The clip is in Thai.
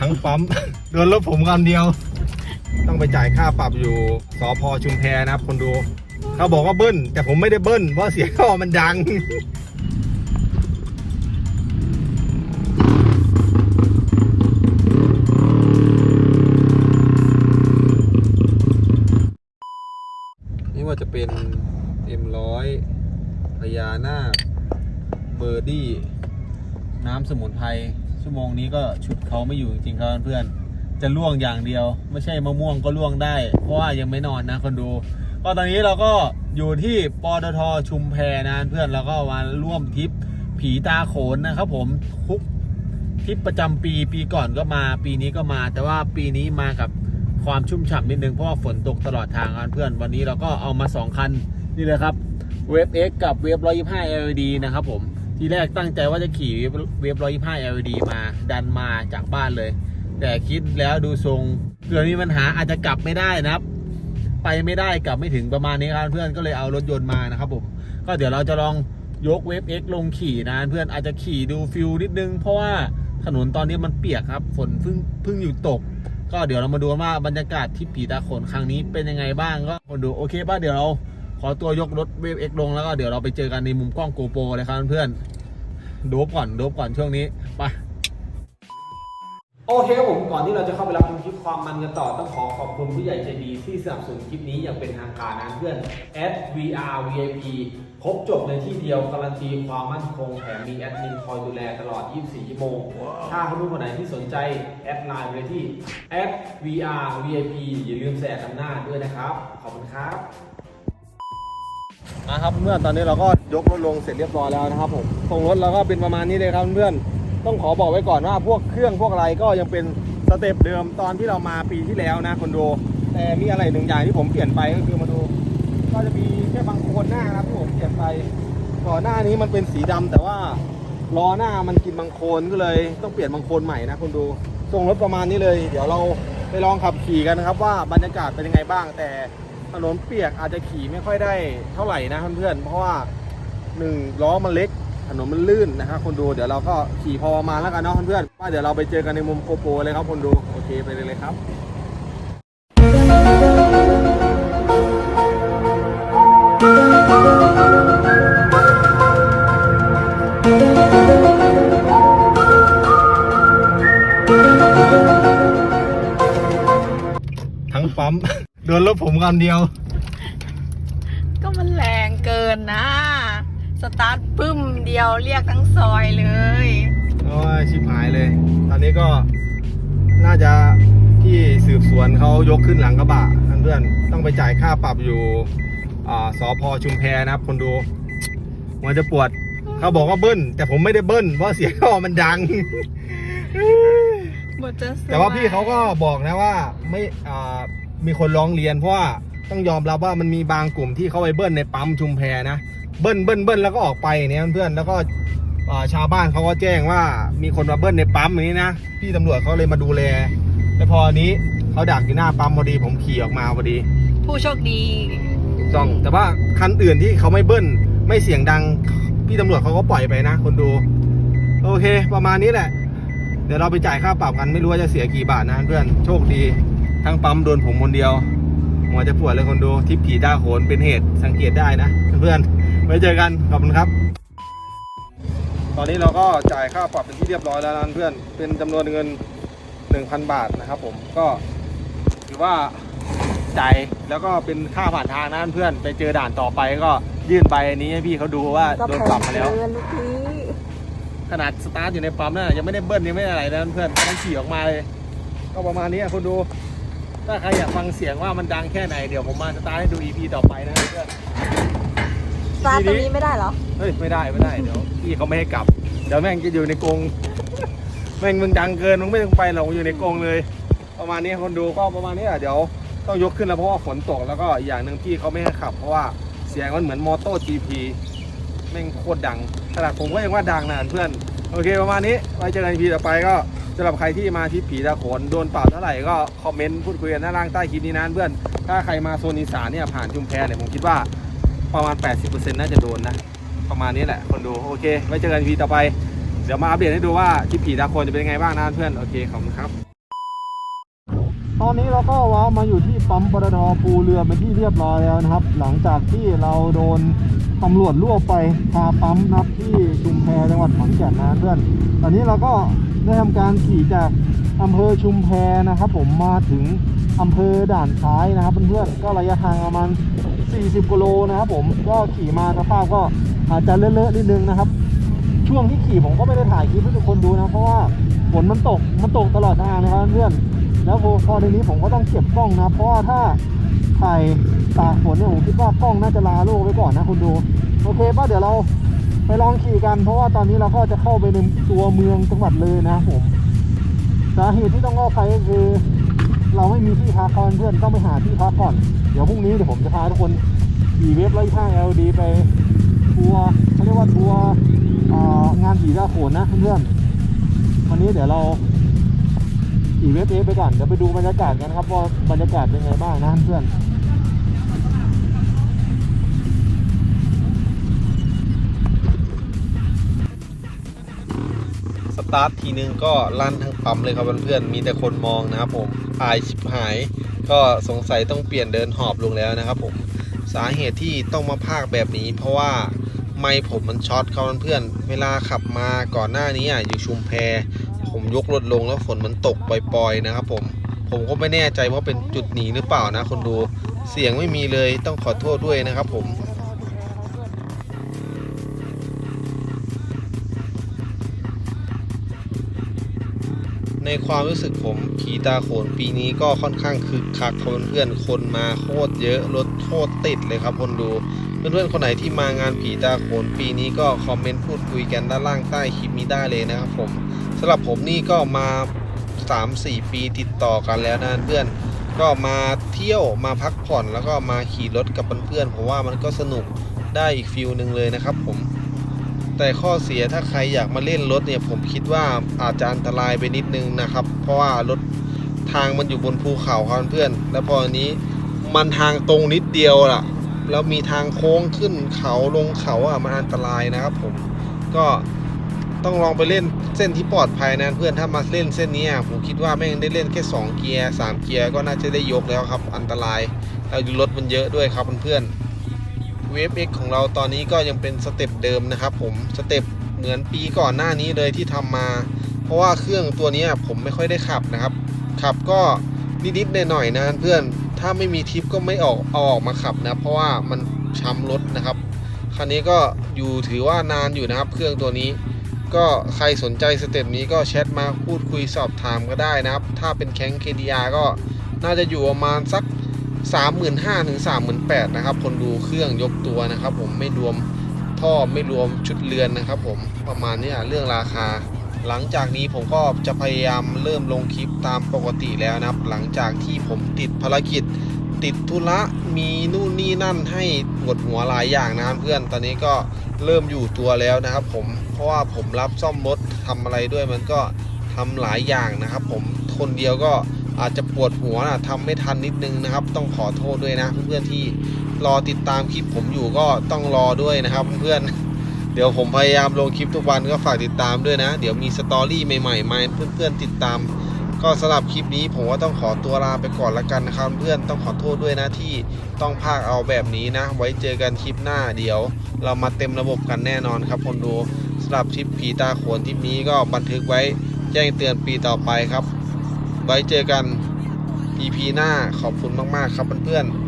ทั้งปั๊ม โดนรถผมคันเดียว ต้องไปจ่ายค่าปรับอยู่สพชุมแพนะครับ คนดูเขาบอกว่าเบิ้ลแต่ผมไม่ได้เบิ้ลเพราะเสียงท่อมันดังนี่ว่าจะเป็นเอ็มร้อยพญานาคเบอร์ดี้ น้ำสมุนไพร ชั่วโมงนี้ก็ฉุดเขาไม่อยู่จริงๆครับเพื่อนจะล่วงอย่างเดียว ไม่ใช่มะม่วงก็ล่วงได้ เพราะว่ายังไม่นอนนะคนดู ก็ตอนนี้เราก็อยู่ที่ปตทชุมแพนะเพื่อนเราก็มาร่วมทริปผีตาโขนนะครับผมทุกทริปประจำปีปีก่อนก็มา ปีนี้ก็มา แต่ว่าปีนี้มากับความชุ่มฉ่ำนิดนึงเพราะว่าฝนตกตลอดทางครับเพื่อนวันนี้เราก็เอามาสองคันนี่เลยครับเวฟ X กับเวฟ125 LED นะครับผม ทีแรกตั้งใจว่าจะขี่เวฟ125 LED มาดันมาจากบ้านเลย แต่คิดแล้วดูทรงเผื่อมีปัญหาอาจจะกลับไม่ได้นะครับ ไปไม่ได้กลับไม่ถึงประมาณนี้ครับเพื่อนก็เลยเอารถยนต์มานะครับผมก็เดี๋ยวเราจะลองยกเวฟ X ลงขี่นะเพื่อนอาจจะขี่ดูฟิลนิดนึง เพราะว่าถนนตอนนี้มันเปียกครับฝนเพิ่งเพิ่งอยู่ตก ก็เดี๋ยวเรามาดูว่าบรรยากาศที่ผีตาขนครั้งนี้เป็นยังไงบ้างก็มาดูโอเคป่ะเดี๋ยวเรา ขอตัวยกรถเวฟ X ลงแล้วก็เดี๋ยวเราไปเจอกันในมุมกล้องโกโปรเลยครับเพื่อนโดบก่อนโดบก่อนช่วงนี้ไปโอเคครับผมก่อนที่เราจะเข้าไปรับชมคลิปความมันกันต่อต้องขอขอบคุณผู้ใหญ่ใจดีที่สนับสนุนคลิปนี้อย่างเป็นทางการนะเพื่อน SVR VIP ครบจบในที่เดียวการันตีความมั่นคงแถมมีแอดมินคอยดูแลตลอด 24 ชั่วโมง ถ้าคุณผู้คนไหนที่สนใจ แอดไลน์ไปที่ SVR VIP อย่าลืมแสดอำนาจด้วยนะครับ ขอบคุณครับ นะครับเมื่อนตอนนี้เราก็ยกรถลงเสร็จเรียบร้อยแล้วนะครับผมตรงรถเราก็เป็นประมาณนี้เลยครับเพื่อนต้องขอบอกไว้ก่อนว่าพวกเครื่องพวกอะไรก็ยังเป็นสเต็ปเดิมตอนที่เรามาปีที่แล้วนะคนดูแต่มีอะไรหนึ่งอย่างที่ผมเปลี่ยนไปก็คือมาดู ก็จะมีแค่บางโคนหน้านะครับที่ผมเปลี่ยนไปก่อนหน้านี้มันเป็นสีดำแต่ว่าล้อหน้ามันกินบางโคนก็เลย ต้องเปลี่ยนบางโคนใหม่นะคนดูทรงรถประมาณนี้เลย เดี๋ยวเราไปลองขับขี่กันนะครับว่าบรรยากาศเป็นยังไงบ้างแต่ ถนนเปียกอาจจะขี่ไม่ค่อยได้เท่าไหร่นะเพื่อนๆเพราะว่าหนึ่งล้อมันเล็กถนนมันลื่นนะครับคนดูเดี๋ยวเราก็ขี่พอประมาณแล้วกันเนาะเพื่อนๆว่าเดี๋ยวเราไปเจอกันในมุมโคโปรเลยครับคนดูโอเคไปเลยเลยครับ นรถผมคันเดียว ก็มันแรงเกินนะ สตาร์ทปึ้มเดียวเรียกทั้งซอยเลย โอ้ยชิบหายเลย ตอนนี้ก็น่าจะที่สืบสวนเขายกขึ้นหลังกระบะเพื่อนๆต้องไปจ่ายค่าปรับอยู่อ่าสพชุมแพนะครับ คนดูมันจะปวดเขาบอกว่าเบิ้ลแต่ผมไม่ได้เบิ้ลเพราะเสียงท่อมันดังบทจะสยแต่ว่าพี่เขาก็บอกนะว่าไม่อ่า มีคนร้องเรียนเพราะว่าต้องยอมรับว่ามันมีบางกลุ่มที่เขาไปเบิ้ลในปั๊มชุมแพนะเบิ้ลเบิ้ลเบิ้ลแล้วก็ออกไปเนี่ยเพื่อนๆแล้วก็อ่าชาวบ้านเขาก็แจ้งว่ามีคนมาเบิ้ลในปั๊มอย่างนี้นะพี่ตำรวจเขาเลยมาดูแลแต่พออันนี้เขาดักอยู่หน้าปั๊มพอดีผมขี่ออกมาพอดี ผู้โชคดีถูกต้องแต่ว่าคันอื่นที่เขาไม่เบิ้ลไม่เสียงดังพี่ตำรวจเขาก็ปล่อยไปนะ คนดู โอเค ประมาณนี้แหละ เดี๋ยวเราไปจ่ายค่าปรับกันไม่รู้ว่าจะเสียกี่บาทนะเพื่อนโชคดี ทั้งปั๊มโดนผมคนเดียวหัวจะปวดเลยคนดูทิปผีตาโขนเป็นเหตุสังเกตได้นะ เพื่อนไว้เจอกันขอบคุณครับ ตอนนี้เราก็จ่ายค่าปรับเป็นที่เรียบร้อยแล้วนะเพื่อนเป็นจำนวนเงิน 1,000 บาทนะครับผมก็ถือว่าจ่ายแล้วก็เป็นค่าผ่านทางนะเพื่อนไปเจอด่านต่อไปก็ยื่นใบอันนี้ให้พี่เขาดูว่าโดนปรับมาแล้วขนาดสตาร์ทอยู่ในปั๊มนั่ะยังไม่ได้เบิ้ลยังไม่อะไรนะเพื่อนกำลังขี่ออกมาเลย ก็ประมาณนี้คุณดู ถ้าใครอยากฟังเสียงว่ามันดังแค่ไหน เดี๋ยวผมมาสตาร์ทให้ดู EP ต่อไปนะเพื่อนสตาร์ทตรงนี้ไม่ได้เหรอ เฮ้ยไม่ได้ไม่ได้เดี๋ยวพี่เขาไม่ให้กลับ เดี๋ยวแม่งจะอยู่ในกรงแม่งมึงดังเกินมึงไม่ต้องไปหรอกมึงอยู่ในกรงเลย ประมาณนี้คนดูก็ประมาณนี้อะเดี๋ยวต้องยกขึ้นแล้วเพราะว่าฝนตกแล้วก็อีกอย่างหนึ่งพี่เขาไม่ให้ขับ เพราะว่าเสียงมันเหมือนมอเตอร์จีพีแม่งโคตรดังขนาดผมก็ยังว่าดังนะเพื่อน โอเคประมาณนี้ไว้เจอกัน EP ต่อไปก็ สำหรับใครที่มาที่ผีตาโขนโดนเปรับเท่าไหร่ก็คอมเมนต์พูดคุยกันด้านล่างใต้คลิปนี้นะเพื่อน ถ้าใครมาโซนอีสานเนี่ยผ่านชุมแพเนี่ยผมคิดว่าประมาณ 80%น่าจะโดนนะ ประมาณนี้แหละคนดูโอเค ไว้เจอกัน EP ต่อไป เดี๋ยวมาอัปเดตให้ดูว่าที่ผีตาโขนจะเป็นยังไงบ้างนะเพื่อน โอเคขอบคุณครับ ตอนนี้เราก็ว้าวมาอยู่ที่ปั๊มปตทปูเรือเป็นที่เรียบร้อยแล้วนะครับ หลังจากที่เราโดนตำรวจรวบไปคาปั๊มนับที่ชุมแพจังหวัดขอนแก่นนะเพื่อน ตอนนี้เราก็ ได้ทำการขี่จากอำเภอชุมแพนะครับผมมาถึงอำเภอด่านซ้ายนะครับเพื่อนๆก็ระยะทางประมาณ 40กิโลนะครับผมก็ขี่มาสภาพก็อาจจะเลอะๆนิดนึงนะครับ ช่วงที่ขี่ผมก็ไม่ได้ถ่ายคลิปให้ทุกคนดูนะเพราะว่าฝนมันตกมันตกตลอดทางนะครับเพื่อนแล้วพอพอทีนี้ผมก็ต้องเก็บกล้องนะ เพราะว่าถ้าถ่ายตากฝนเนี่ยผมคิดว่ากล้องน่าจะลาโลกไปก่อนนะคุณดู โอเคป่ะเดี๋ยวเรา ไปลองขี่กันเพราะว่าตอนนี้เราก็จะเข้าไปในตัวเมืองจังหวัดเลยนะครับผมสาเหตุที่ต้องออกไปก็คือ เราไม่มีที่พักก่อนเพื่อนต้องไปหาที่พักก่อน เดี๋ยวพรุ่งนี้เดี๋ยวผมจะพาทุกคนขี่เว็บไล่ข้าง LD ไปทัวร์เขาเรียกว่าทัวร์งานผีตาโขนนะเพื่อนวันนี้เดี๋ยวเราขี่เว็บเอฟไปก่อนเดี๋ยวไปดูบรรยากาศกันครับว่าบรรยากาศเป็นไงบ้างนะเพื่อน ตาร์ททีนึงก็ลั่นทั้งปั๊มเลยครับเพื่อนๆมีแต่คนมองนะครับผมอายชิบหาย ก็สงสัยต้องเปลี่ยนเดินหอบลงแล้วนะครับผมสาเหตุที่ต้องมาพากแบบนี้ เพราะว่าไม่ผมมันช็อตครับเพื่อนๆเวลาขับมาก่อนหน้านี้อยู่ชุมแพ ผมยกรถลงแล้วฝนมันตกปล่อยๆนะครับผมผมก็ไม่แน่ใจว่าเป็นจุดหนีหรือเปล่านะคนดูเสียงไม่มีเลยต้องขอโทษด้วยนะครับผม ในความรู้สึกผมผีตาโขนปีนี้ก็ค่อนข้างคึกคักเพื่อนๆคนมาโคตรเยอะรถโคตรติดเลยครับคนดู เพื่อนๆคนไหนที่มางานผีตาโขนปีนี้ก็คอมเมนต์พูดคุยกันด้านล่างใต้คลิปนี้ได้เลยนะครับผมสำหรับผมนี่ก็มา 3-4 ปีติดต่อกันแล้วนะเพื่อนก็มาเที่ยวมาพักผ่อนแล้วก็มาขี่รถกับเพื่อนๆผมว่ามันก็สนุกได้อีกฟิลหนึ่งเลยนะครับผม แต่ข้อเสียถ้าใครอยากมาเล่นรถเนี่ยผมคิดว่าอาจจะอันตรายไปนิดนึงนะครับ เพราะว่ารถทางมันอยู่บนภูเขาครับเพื่อน แล้วพออันนี้มันทางตรงนิดเดียวล่ะ แล้วมีทางโค้งขึ้นเขาลงเขาอะมันอันตรายนะครับผมก็ต้องลองไปเล่นเส้นที่ปลอดภัยนะเพื่อนถ้ามาเล่นเส้นนี้ผมคิดว่าแม่งได้เล่นแค่สองเกียร์สามเกียร์ก็น่าจะได้ยกแล้วครับ อันตรายแล้วรถมันเยอะด้วยครับเพื่อนๆ เวฟ X ของเราตอนนี้ก็ยังเป็นสเต็ปเดิมนะครับผมสเต็ปเหมือนปีก่อนหน้านี้เลยที่ทำมา เพราะว่าเครื่องตัวนี้ผมไม่ค่อยได้ขับนะครับ ขับก็นิดๆหน่อยๆนะเพื่อนถ้าไม่มีทริปก็ไม่ออกเอาออกมาขับนะ เพราะว่ามันช้ำรถนะครับ คันนี้ก็อยู่ถือว่านานอยู่นะครับ เครื่องตัวนี้ ก็ใครสนใจสเต็ปนี้ก็แชทมาพูดคุยสอบถามก็ได้นะครับ ถ้าเป็นแข้ง KDR ก็น่าจะอยู่ประมาณสัก 35,000ถึง38,000นะครับคนดูเครื่องยกตัวนะครับ ผมไม่รวมท่อไม่รวมชุดเรือนนะครับ ผมประมาณนี้เรื่องราคา หลังจากนี้ผมก็จะพยายามเริ่มลงคลิปตามปกติแล้วนะครับ หลังจากที่ผมติดภารกิจ ติดธุระมีนู่นนี่นั่นให้ปวดหัวหลายอย่างนะครับเพื่อนตอนนี้ก็เริ่มอยู่ตัวแล้วนะครับ ผมเพราะว่าผมรับซ่อมรถทำอะไรด้วยมันก็ทำหลายอย่างนะครับ ผมคนเดียวก็ อาจจะปวดหัวนะทำไม่ทันนิดนึงนะครับ ต้องขอโทษด้วยนะเพื่อนๆที่รอติดตามคลิปผมอยู่ก็ต้องรอด้วยนะครับเพื่อนๆเดี๋ยวผมพยายามลงคลิปทุกวันก็ฝากติดตามด้วยนะ เดี๋ยวมีสตอรี่ใหม่ๆมาเพื่อนๆติดตาม ก็สำหรับคลิปนี้ผมว่าต้องขอตัวลาไปก่อนละกันนะครับ เพื่อนต้องขอโทษด้วยนะที่ต้องพากเอาแบบนี้นะ ไว้เจอกันคลิปหน้าเดี๋ยว เรามาเต็มระบบกันแน่นอนครับคนดูสำหรับทริปผีตาโขนทริปนี้ก็บันทึกไว้แจ้งเตือนปีต่อไปครับ ไว้เจอกัน EP หน้าขอบคุณมาก ๆ ครับเพื่อนๆ